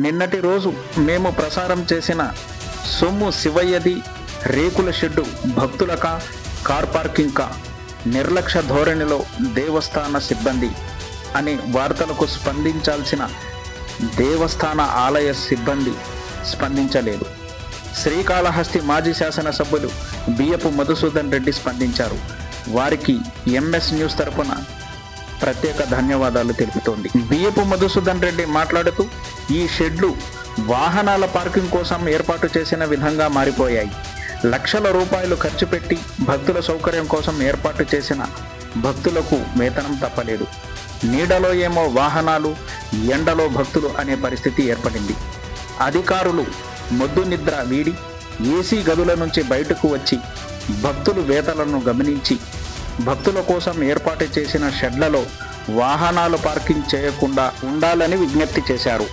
నిన్నటి రోజు మేము ప్రసారం చేసిన సొమ్ము శివయ్యది రేకుల షెడ్డు భక్తులక కార్ పార్కింగ్ కా నిర్లక్ష్య ధోరణిలో దేవస్థాన సిబ్బంది అనే వార్తలకు స్పందించాల్సిన దేవస్థాన ఆలయ సిబ్బంది స్పందించలేదు. శ్రీకాళహస్తి మాజీ శాసనసభ్యులు బియ్యపు మధుసూదన్ రెడ్డి స్పందించారు. వారికి ఎంఎస్ న్యూస్ తరపున ప్రత్యేక ధన్యవాదాలు తెలుపుతోంది. బియ్యపు మధుసూదన్ రెడ్డి మాట్లాడుతూ ఈ షెడ్లు వాహనాల పార్కింగ్ కోసం ఏర్పాటు చేసిన విధంగా మారిపోయాయి. లక్షల రూపాయలు ఖర్చు పెట్టి భక్తుల సౌకర్యం కోసం ఏర్పాటు చేసిన భక్తులకు వేతనం తప్పలేదు. నీడలో ఏమో వాహనాలు ఎండలో భక్తులు అనే పరిస్థితి ఏర్పడింది. అధికారులు మొద్దు నిద్ర వీడి ఏసీ గదుల నుంచి బయటకు వచ్చి భక్తులు వేతలను గమనించి భక్తుల కోసం ఏర్పాటు చేసిన షెడ్లలో వాహనాలు పార్కింగ్ చేయకుండా ఉండాలని విజ్ఞప్తి చేశారు.